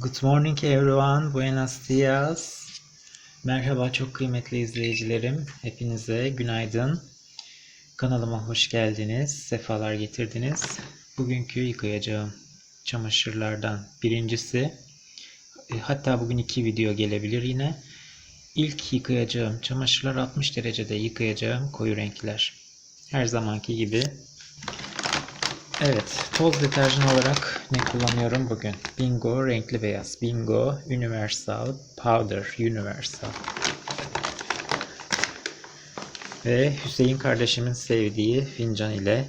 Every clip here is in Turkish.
Good morning everyone. Buenos dias. Merhaba çok kıymetli izleyicilerim. Hepinize günaydın. Kanalıma hoş geldiniz. Sefalar getirdiniz. Bugünkü yıkayacağım çamaşırlardan birincisi. e, Hatta bugün iki video gelebilir yine. İlk yıkayacağım çamaşırlar 60 derecede yıkayacağım koyu renkler. Her zamanki gibi Evet, toz deterjan olarak ne kullanıyorum bugün? Bingo renkli beyaz. Bingo Universal Powder Universal. Ve Hüseyin kardeşimin sevdiği fincan ile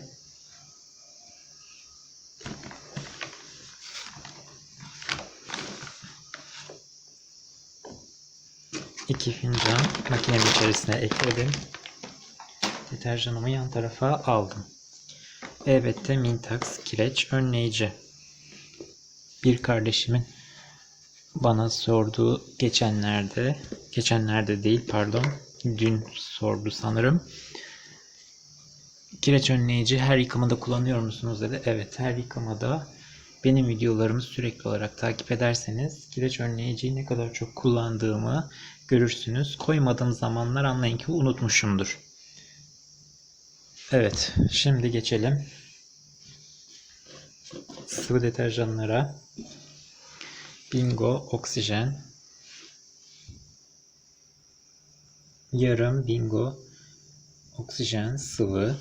iki fincan makinenin içerisine ekledim. Deterjanımı yan tarafa aldım. Elbette Mintax kireç önleyici. Bir kardeşimin bana sorduğu geçenlerde, geçenlerde değil pardon, dün sordu sanırım. Kireç önleyici her yıkamada kullanıyor musunuz dedi. Evet her yıkamada benim videolarımı sürekli olarak takip ederseniz kireç önleyiciyi ne kadar çok kullandığımı görürsünüz. Koymadığım zamanlar anlayın ki unutmuşumdur. Evet, şimdi geçelim sıvı deterjanlara. Bingo oksijen. Yarım bingo oksijen sıvı.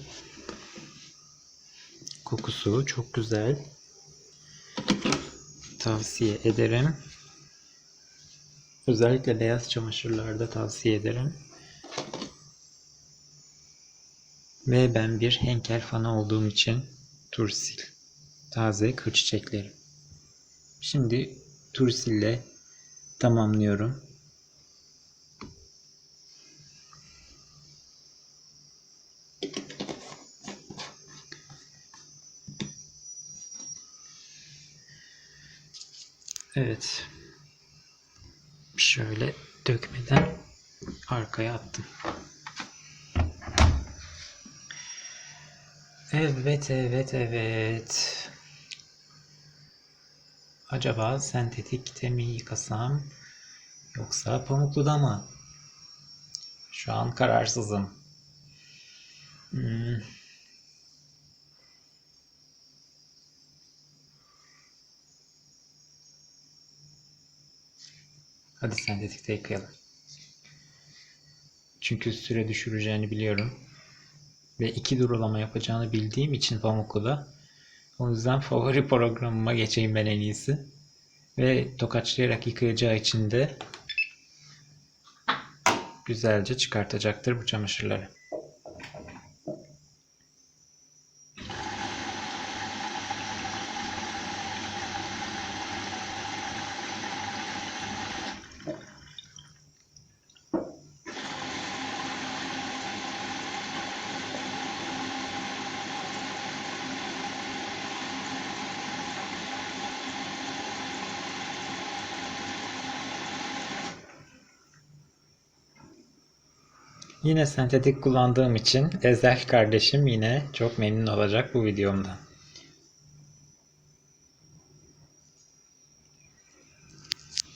Kokusu çok güzel. Tavsiye ederim. Özellikle beyaz çamaşırlarda tavsiye ederim. Ve ben bir Henkel fanı olduğum için Tursil. Taze kır çiçekleri. Şimdi Tursille tamamlıyorum. Evet. Şöyle dökmeden arkaya attım. Evet, evet, evet. Acaba sentetikte mi yıkasam yoksa pamukluda mı? Şu an kararsızım. Hmm. Hadi sentetikte yıkayalım. Çünkü süre düşüreceğini biliyorum. Ve iki durulama yapacağını bildiğim için pamukluda o yüzden favori programıma geçeyim ben en iyisi. Ve tokaçlayarak yıkayacağı için de güzelce çıkartacaktır bu çamaşırları. Yine sentetik kullandığım için Ezel kardeşim yine çok memnun olacak bu videomda.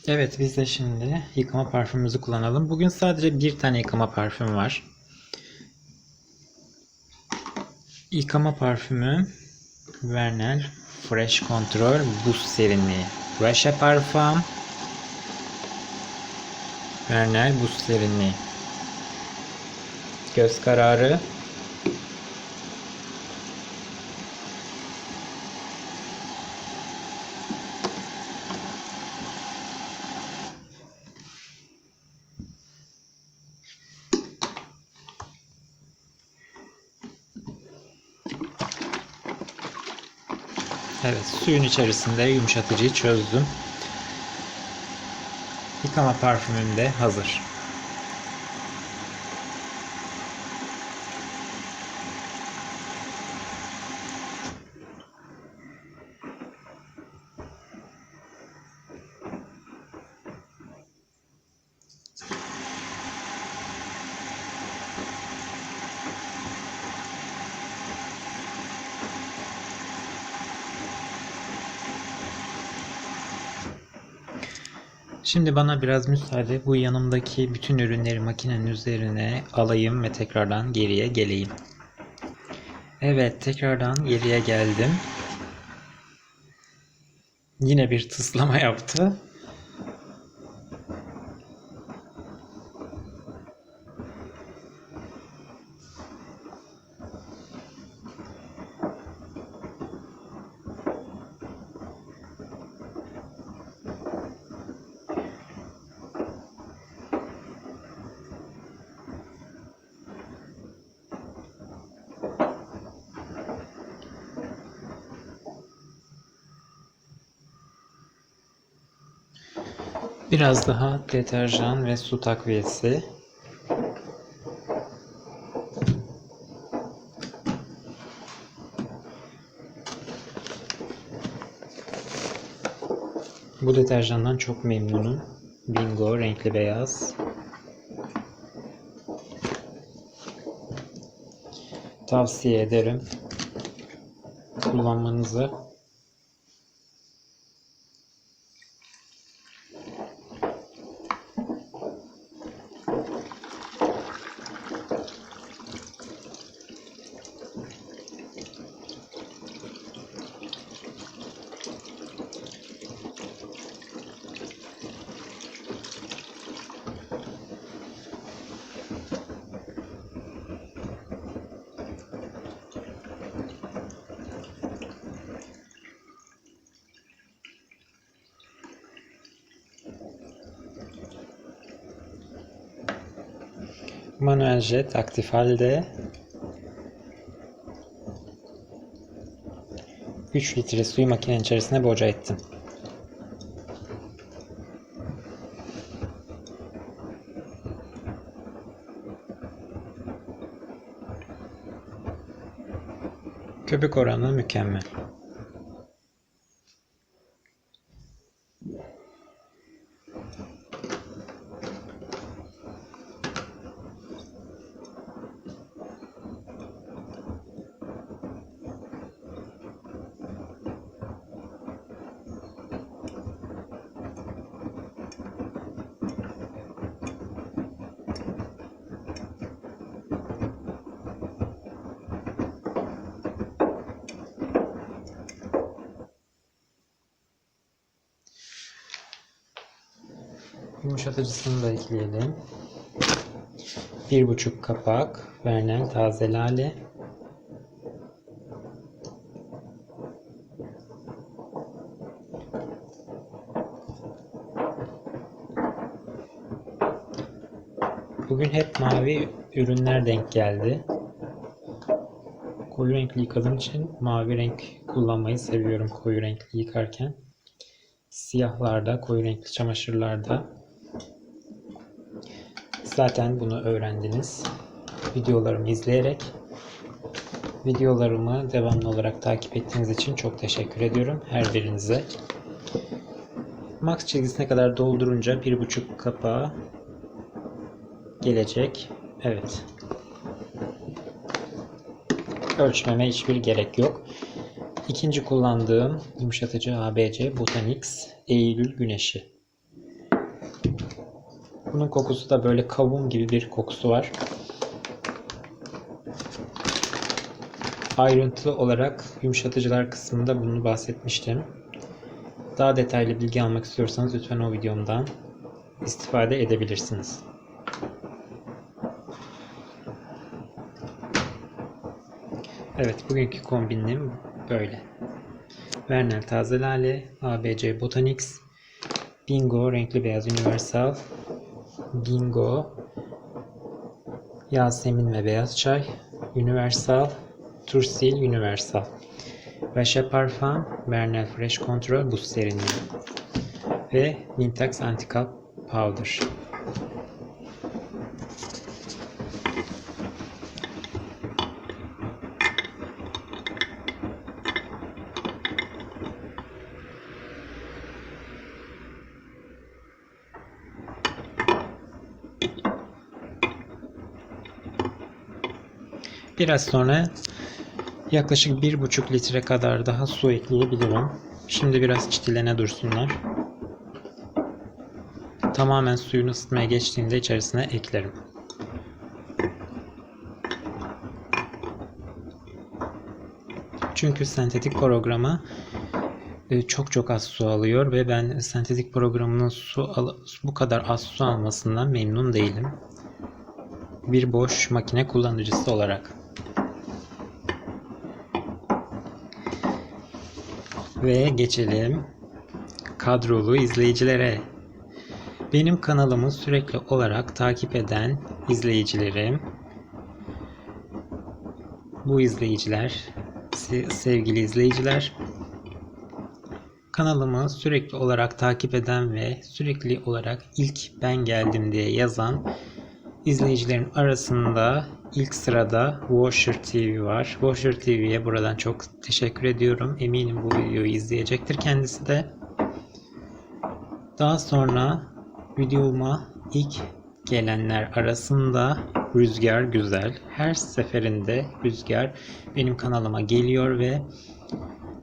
Evet biz de şimdi yıkama parfümümüzü kullanalım. Bugün sadece bir tane yıkama parfüm var. Yıkama parfümü Vernel Fresh Control Boost serinliği. Fresh Parfum Vernel Boost serinliği. Göz kararı. Evet, suyun içerisinde yumuşatıcıyı çözdüm. Yıkama parfümüm de hazır. Şimdi bana biraz müsaade bu yanımdaki bütün ürünleri makinenin üzerine alayım ve tekrardan geriye geleyim. Evet tekrardan geriye geldim. Yine bir tıslama yaptı. Biraz daha deterjan ve su takviyesi. Bu deterjandan çok memnunum. Bingo renkli beyaz. Tavsiye ederim kullanmanızı. Manuel jet aktif halde. 3 litre suyu makinenin içerisine boca ettim. Köpük oranı mükemmel. Yumuşatıcısını da ekleyelim. Bir buçuk kapak Vernel taze lale. Bugün hep mavi ürünler denk geldi. Koyu renkli yıkadığım için mavi renk kullanmayı seviyorum koyu renkli yıkarken. Siyahlarda, koyu renkli çamaşırlarda Zaten bunu öğrendiniz. Videolarımı izleyerek videolarımı devamlı olarak takip ettiğiniz için çok teşekkür ediyorum her birinize. Max çizgisine kadar doldurunca bir buçuk kapağı gelecek. Evet. Ölçmeme hiçbir gerek yok. İkinci kullandığım yumuşatıcı ABC Botanix Eylül Güneşi. Bunun kokusu da böyle kavun gibi bir kokusu var. Ayrıntılı olarak yumuşatıcılar kısmında bunu bahsetmiştim. Daha detaylı bilgi almak istiyorsanız lütfen o videomdan istifade edebilirsiniz. Evet, bugünkü kombinim böyle. Vernel Taze Lale, ABC Botanix, Bingo Renkli Beyaz Universal, Bingo, Yasemin ve Beyaz Çay, Universal, Tursil Universal. Vache Parfum, Bernal Fresh Control buz serinliği. Ve Mintax Anti-Calp Powder. Biraz sonra yaklaşık bir buçuk litre kadar daha su ekleyebilirim. Şimdi biraz çitilene dursunlar. Tamamen suyun ısıtmaya geçtiğinde içerisine eklerim. Çünkü sentetik programa e, çok çok az su alıyor ve ben sentetik programının su bu kadar az su almasından memnun değilim. Bir boş makine kullanıcısı olarak. Ve geçelim kadrolu izleyicilere. Benim kanalımı sürekli olarak takip eden izleyicilerim, bu izleyiciler, se- sevgili izleyiciler, kanalımı sürekli olarak takip eden ve sürekli olarak ilk ben geldim diye yazan izleyicilerin arasında ilk sırada Washer TV var. Washer TV'ye buradan çok teşekkür ediyorum. Eminim bu videoyu izleyecektir kendisi de. Daha sonra videoma ilk gelenler arasında Rüzgar Güzel. Her seferinde Rüzgar benim kanalıma geliyor ve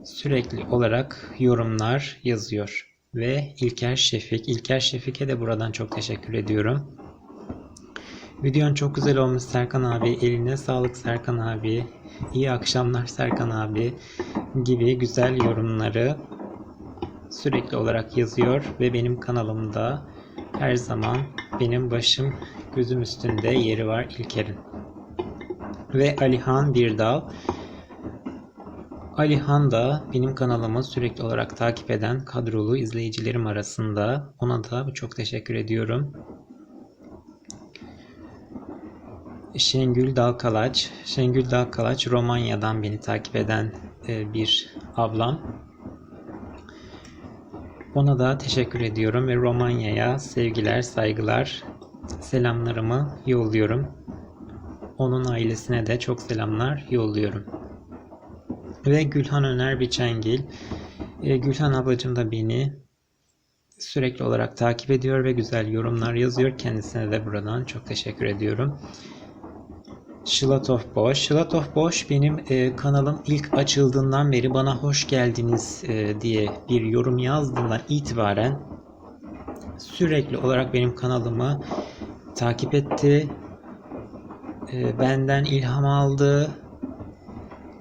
sürekli olarak yorumlar yazıyor. Ve İlker Şefik. İlker Şefik'e de buradan çok teşekkür ediyorum. Videon çok güzel olmuş Serkan abi. Eline sağlık Serkan abi. İyi akşamlar Serkan abi gibi güzel yorumları sürekli olarak yazıyor ve benim kanalımda her zaman benim başım gözüm üstünde yeri var İlker'in. Ve Alihan Birdal. Alihan da benim kanalımı sürekli olarak takip eden kadrolu izleyicilerim arasında. Ona da çok teşekkür ediyorum. Şengül Dalkalaç. Şengül Dalkalaç Romanya'dan beni takip eden e, bir ablam. Ona da teşekkür ediyorum ve Romanya'ya sevgiler, saygılar, selamlarımı yolluyorum. Onun ailesine de çok selamlar yolluyorum. Ve Gülhan Öner Biçengil. E, Gülhan ablacım da beni sürekli olarak takip ediyor ve güzel yorumlar yazıyor. Kendisine de buradan çok teşekkür ediyorum. Şılatov Boş. Şılatov Boş benim e, kanalım ilk açıldığından beri bana hoş geldiniz e, diye bir yorum yazdığından itibaren sürekli olarak benim kanalımı takip etti. E, benden ilham aldı.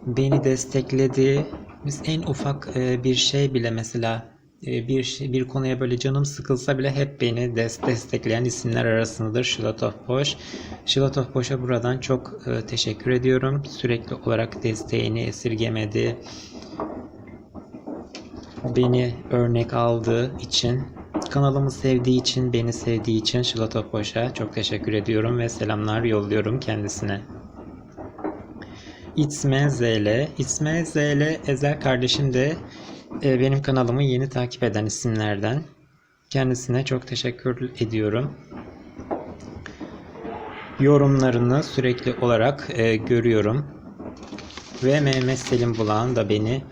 Beni destekledi. Biz en ufak e, bir şey bile mesela bir şey, bir konuya böyle canım sıkılsa bile hep beni des- destekleyen isimler arasındadır Şilatov Boş. Şilatov Boş'a buradan çok e, teşekkür ediyorum. Sürekli olarak desteğini esirgemedi. Beni örnek aldığı için, kanalımı sevdiği için, beni sevdiği için Şilatov Boş'a çok teşekkür ediyorum ve selamlar yolluyorum kendisine. İtsme ZL. İtsme ZL Ezel kardeşim de e, benim kanalımı yeni takip eden isimlerden. Kendisine çok teşekkür ediyorum. Yorumlarını sürekli olarak e, görüyorum. Ve Mehmet Selim Bulan da beni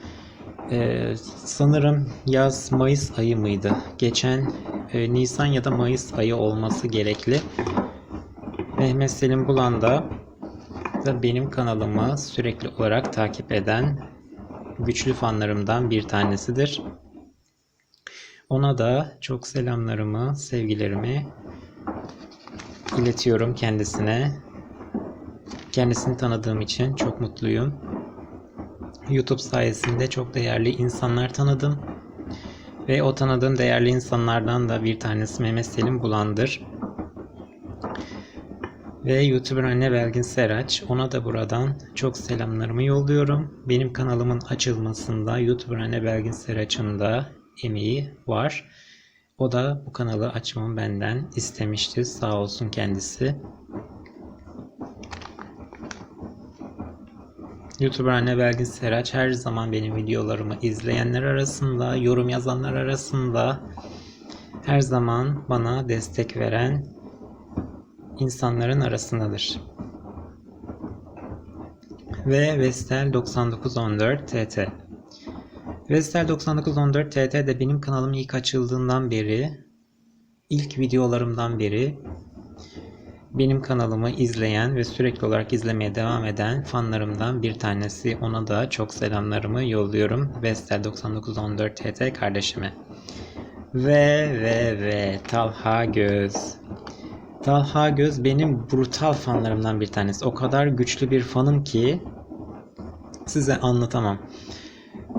e, sanırım yaz Mayıs ayı mıydı? Geçen e, Nisan ya da Mayıs ayı olması gerekli. Mehmet Selim Bulan da da benim kanalımı sürekli olarak takip eden güçlü fanlarımdan bir tanesidir. Ona da çok selamlarımı, sevgilerimi iletiyorum kendisine. Kendisini tanıdığım için çok mutluyum. YouTube sayesinde çok değerli insanlar tanıdım. Ve o tanıdığım değerli insanlardan da bir tanesi Mehmet Selim Bulan'dır. Ve YouTuber anne Belgin Seraç. Ona da buradan çok selamlarımı yolluyorum. Benim kanalımın açılmasında YouTuber anne Belgin Seraç'ın da emeği var. O da bu kanalı açmamı benden istemişti. Sağ olsun kendisi. YouTuber anne Belgin Seraç her zaman benim videolarımı izleyenler arasında, yorum yazanlar arasında her zaman bana destek veren insanların arasındadır. Ve Vestel 9914 TT. Vestel 9914 TT de benim kanalım ilk açıldığından beri, ilk videolarımdan beri benim kanalımı izleyen ve sürekli olarak izlemeye devam eden fanlarımdan bir tanesi. Ona da çok selamlarımı yolluyorum. Vestel 9914 TT kardeşime. Ve ve ve Talha Göz. Talha Göz benim brutal fanlarımdan bir tanesi. O kadar güçlü bir fanım ki size anlatamam.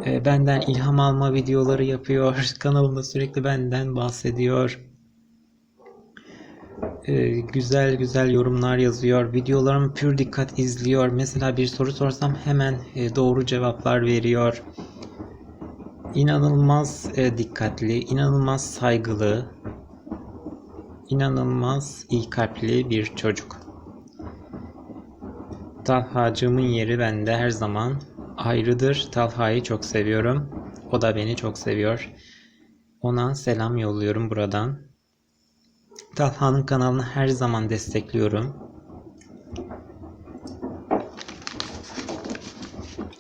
Ee, benden ilham alma videoları yapıyor. Kanalımda sürekli benden bahsediyor. Ee, güzel güzel yorumlar yazıyor. Videolarımı pür dikkat izliyor. Mesela bir soru sorsam hemen e, doğru cevaplar veriyor. İnanılmaz e, dikkatli, inanılmaz saygılı, inanılmaz iyi kalpli bir çocuk. Talhacığımın yeri bende her zaman ayrıdır. Talha'yı çok seviyorum. O da beni çok seviyor. Ona selam yolluyorum buradan. Talha'nın kanalını her zaman destekliyorum.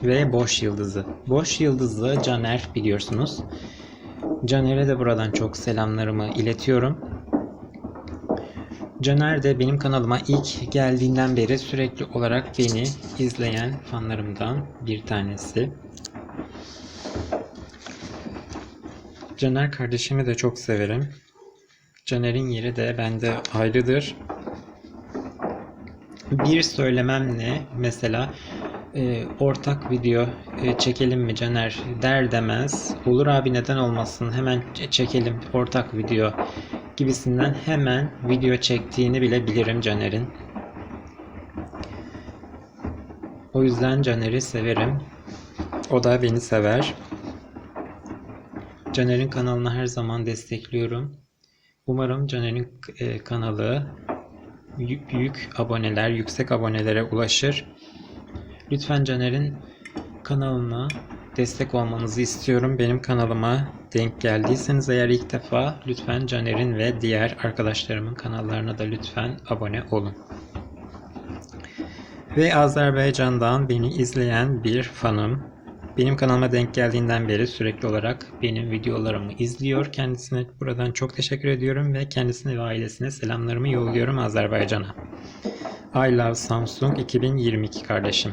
Ve Boş Yıldızı. Boş Yıldızı Caner biliyorsunuz. Caner'e de buradan çok selamlarımı iletiyorum. Caner de benim kanalıma ilk geldiğinden beri sürekli olarak beni izleyen fanlarımdan bir tanesi. Caner kardeşimi de çok severim. Caner'in yeri de bende ayrıdır. Bir söylememle mesela e, ortak video e, çekelim mi Caner der demez olur abi neden olmasın hemen çekelim ortak video gibisinden hemen video çektiğini bile bilirim Caner'in. O yüzden Caner'i severim. O da beni sever. Caner'in kanalını her zaman destekliyorum. Umarım Caner'in e, kanalı büyük, büyük aboneler, yüksek abonelere ulaşır. Lütfen Caner'in kanalına destek olmanızı istiyorum. Benim kanalıma denk geldiyseniz eğer ilk defa lütfen Caner'in ve diğer arkadaşlarımın kanallarına da lütfen abone olun. Ve Azerbaycan'dan beni izleyen bir fanım. Benim kanalıma denk geldiğinden beri sürekli olarak benim videolarımı izliyor. Kendisine buradan çok teşekkür ediyorum ve kendisine ve ailesine selamlarımı yolluyorum Azerbaycan'a. I Love Samsung 2022 kardeşim.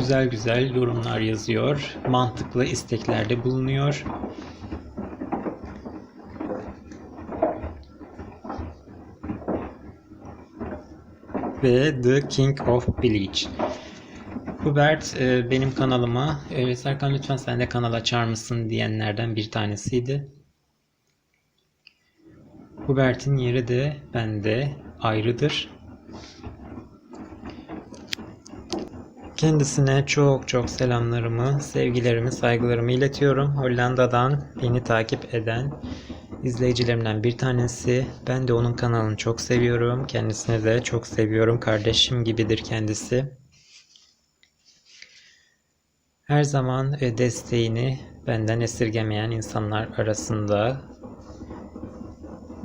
Güzel güzel yorumlar yazıyor. Mantıklı isteklerde bulunuyor. Ve The King of Bleach. Hubert e, benim kanalıma e, Serkan lütfen sen de kanal açar diyenlerden bir tanesiydi. Hubert'in yeri de bende ayrıdır. Kendisine çok çok selamlarımı, sevgilerimi, saygılarımı iletiyorum. Hollanda'dan beni takip eden izleyicilerimden bir tanesi. Ben de onun kanalını çok seviyorum. Kendisini de çok seviyorum. Kardeşim gibidir kendisi. Her zaman desteğini benden esirgemeyen insanlar arasında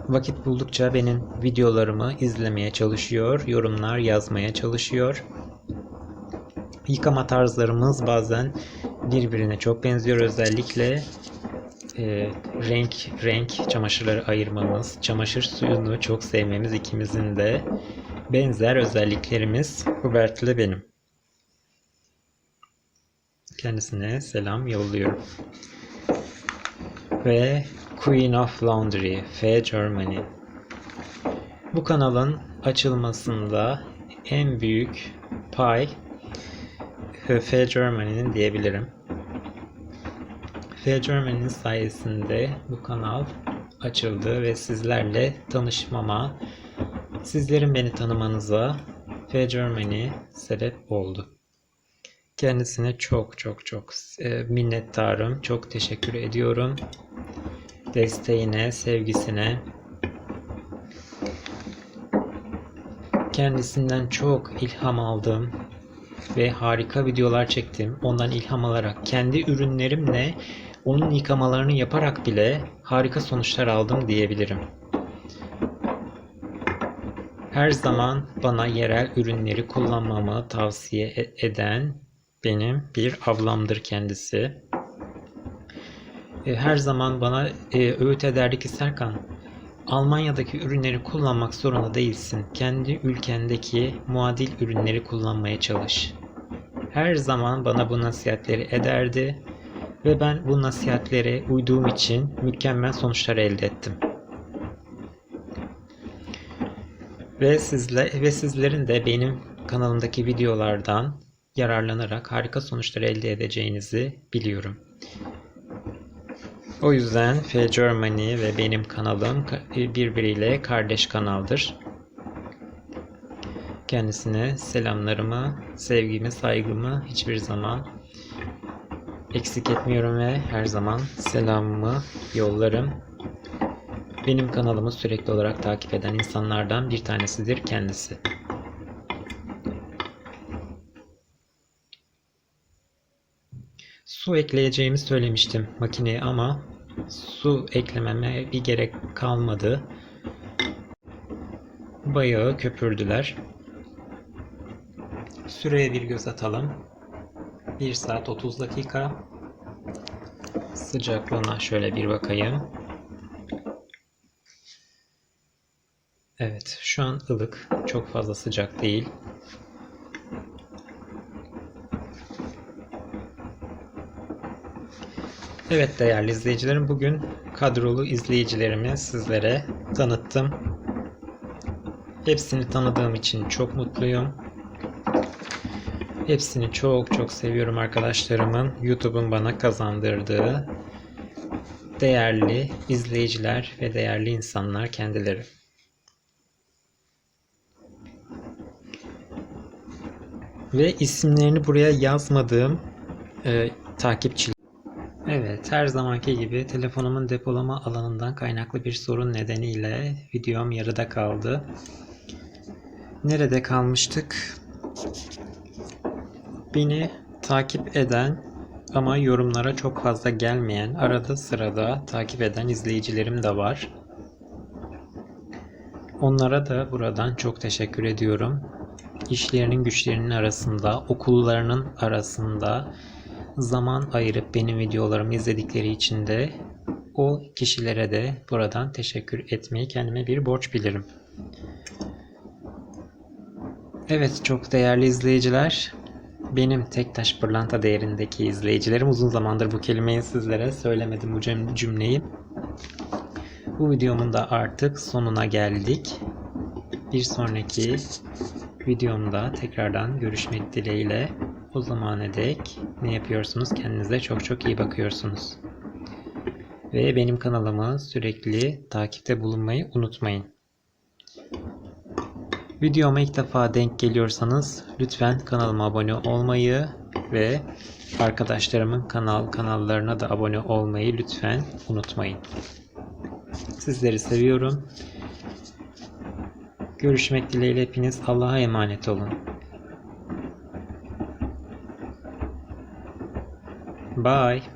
vakit buldukça benim videolarımı izlemeye çalışıyor, yorumlar yazmaya çalışıyor. Yıkama tarzlarımız bazen birbirine çok benziyor. Özellikle e, renk renk çamaşırları ayırmamız, çamaşır suyunu çok sevmemiz ikimizin de benzer özelliklerimiz Hubert ile benim. Kendisine selam yolluyorum. Ve Queen of Laundry, F Germany. Bu kanalın açılmasında en büyük pay F Germany'nin diyebilirim. F Germany'nin sayesinde bu kanal açıldı ve sizlerle tanışmama, sizlerin beni tanımanıza F Germany sebep oldu. Kendisine çok çok çok e, minnettarım. Çok teşekkür ediyorum. Desteğine, sevgisine. Kendisinden çok ilham aldım ve harika videolar çektim. Ondan ilham alarak kendi ürünlerimle onun yıkamalarını yaparak bile harika sonuçlar aldım diyebilirim. Her zaman bana yerel ürünleri kullanmamı tavsiye e- eden benim bir ablamdır kendisi. E, Her zaman bana e, öğüt ederdi ki Serkan, Almanya'daki ürünleri kullanmak zorunda değilsin. Kendi ülkendeki muadil ürünleri kullanmaya çalış. Her zaman bana bu nasihatleri ederdi Ve ben bu nasihatlere uyduğum için mükemmel sonuçlar elde ettim. Ve sizle ve sizlerin de benim kanalımdaki videolardan yararlanarak harika sonuçlar elde edeceğinizi biliyorum. O yüzden F Germany ve benim kanalım birbiriyle kardeş kanaldır. Kendisine selamlarımı, sevgimi, saygımı hiçbir zaman eksik etmiyorum ve her zaman selamımı yollarım. Benim kanalımı sürekli olarak takip eden insanlardan bir tanesidir kendisi. Su ekleyeceğimi söylemiştim makineye ama su eklememe bir gerek kalmadı. Bayağı köpürdüler. Süreye bir göz atalım. 1 saat 30 dakika. Sıcaklığına şöyle bir bakayım. Evet, şu an ılık. Çok fazla sıcak değil. Evet değerli izleyicilerim, bugün kadrolu izleyicilerimi sizlere tanıttım. Hepsini tanıdığım için çok mutluyum. Hepsini çok çok seviyorum arkadaşlarımın. YouTube'un bana kazandırdığı değerli izleyiciler ve değerli insanlar kendileri. Ve isimlerini buraya yazmadığım e, takipçi. Her zamanki gibi telefonumun depolama alanından kaynaklı bir sorun nedeniyle videom yarıda kaldı. Nerede kalmıştık? Beni takip eden ama yorumlara çok fazla gelmeyen, arada sırada takip eden izleyicilerim de var. Onlara da buradan çok teşekkür ediyorum. İşlerinin güçlerinin arasında, okullarının arasında zaman ayırıp benim videolarımı izledikleri için de o kişilere de buradan teşekkür etmeyi kendime bir borç bilirim. Evet çok değerli izleyiciler. Benim tek taş pırlanta değerindeki izleyicilerim uzun zamandır bu kelimeyi sizlere söylemedim bu cüm- cümleyi. Bu videomun da artık sonuna geldik. Bir sonraki videomda tekrardan görüşmek dileğiyle. O zamana dek ne yapıyorsunuz? Kendinize çok çok iyi bakıyorsunuz. Ve benim kanalımı sürekli takipte bulunmayı unutmayın. Videoma ilk defa denk geliyorsanız lütfen kanalıma abone olmayı ve arkadaşlarımın kanal kanallarına da abone olmayı lütfen unutmayın. Sizleri seviyorum. Görüşmek dileğiyle hepiniz Allah'a emanet olun. Bye.